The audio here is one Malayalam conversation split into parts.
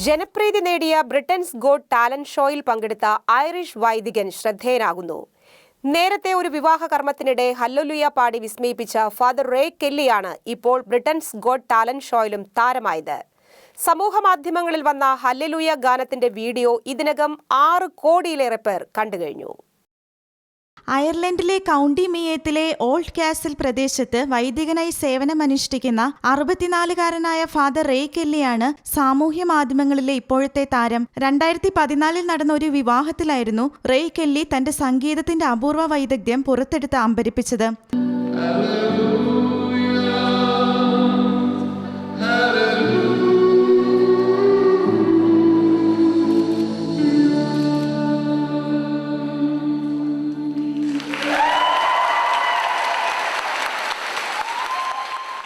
ജനപ്രീതി നേടിയ ബ്രിട്ടൻസ് ഗോഡ് ടാലന്റ് ഷോയിൽ പങ്കെടുത്ത ഐറിഷ് വൈദികൻ ശ്രദ്ധേയനാകുന്നു. നേരത്തെ ഒരു വിവാഹ കർമ്മത്തിനിടെ ഹല്ലുലുയ പാടി വിസ്മയിപ്പിച്ച ഫാദർ റേ കെല്ലിയാണ് ഇപ്പോൾ ബ്രിട്ടൻസ് ഗോഡ് ടാലന്റ് ഷോയിലും താരമായത്. സമൂഹ മാധ്യമങ്ങളിൽ വന്ന ഹല്ലുലുയ ഗാനത്തിന്റെ വീഡിയോ ഇതിനകം ആറ് കോടിയിലേറെ പേർ കണ്ടുകഴിഞ്ഞു. അയർലൻഡിലെ കൗണ്ടി മിയേത്തിലെ ഓൾഡ് കാസിൽ പ്രദേശത്ത് വൈദികനായി സേവനമനുഷ്ഠിക്കുന്ന അറുപത്തിനാലുകാരനായ ഫാദർ റേ കെല്ലിയാണ് സാമൂഹ്യ മാധ്യമങ്ങളിലെ ഇപ്പോഴത്തെ താരം. രണ്ടായിരത്തി പതിനാലിൽ നടന്ന ഒരു വിവാഹത്തിലായിരുന്നു റേ കെല്ലി തന്റെ സംഗീതത്തിന്റെ അപൂർവ വൈദഗ്ധ്യം പുറത്തെടുത്ത് അമ്പരിപ്പിച്ചത്.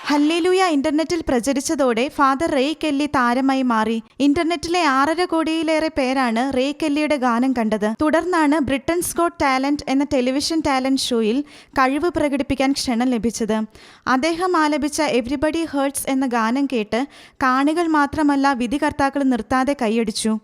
ഹല്ലേലൂയ ഇന്റർനെറ്റിൽ പ്രചരിച്ചതോടെ ഫാദർ റേ കെല്ലി താരമായി മാറി. ഇന്റർനെറ്റിലെ ആറര കോടിയിലേറെ പേരാണ് റേ കെല്ലിയുടെ ഗാനം കണ്ടത്. തുടർന്നാണ് ബ്രിട്ടൻ സ്കോട്ട് ടാലന്റ് എന്ന ടെലിവിഷൻ ടാലന്റ് ഷോയിൽ കഴിവ് പ്രകടിപ്പിക്കാൻ ക്ഷണം ലഭിച്ചത്. അദ്ദേഹം ആലപിച്ച എവ്രിബഡി ഹേർട്സ് എന്ന ഗാനം കേട്ട് കാണികൾ മാത്രമല്ല വിധികർത്താക്കൾ നിർത്താതെ കൈയടിച്ചു.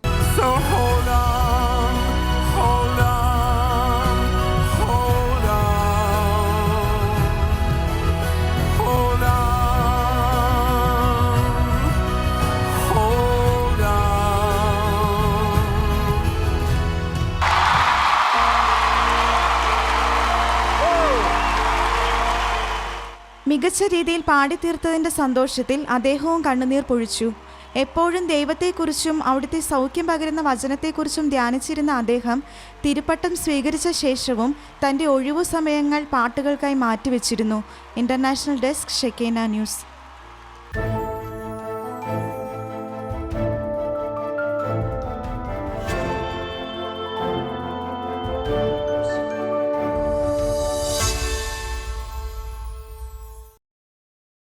മികച്ച രീതിയിൽ പാടിത്തീർത്തതിന്റെ സന്തോഷത്തിൽ അദ്ദേഹവും കണ്ണുനീർ പൊഴിച്ചു. എപ്പോഴും ദൈവത്തെക്കുറിച്ചും അവിടുത്തെ സൗഖ്യം പകരുന്ന വചനത്തെക്കുറിച്ചും ധ്യാനിച്ചിരുന്ന അദ്ദേഹം തിരുപ്പട്ടം സ്വീകരിച്ച ശേഷവും തന്റെ ഒഴിവു സമയങ്ങൾ പാട്ടുകൾക്കായി മാറ്റിവെച്ചിരുന്നു. International desk Shekinah news.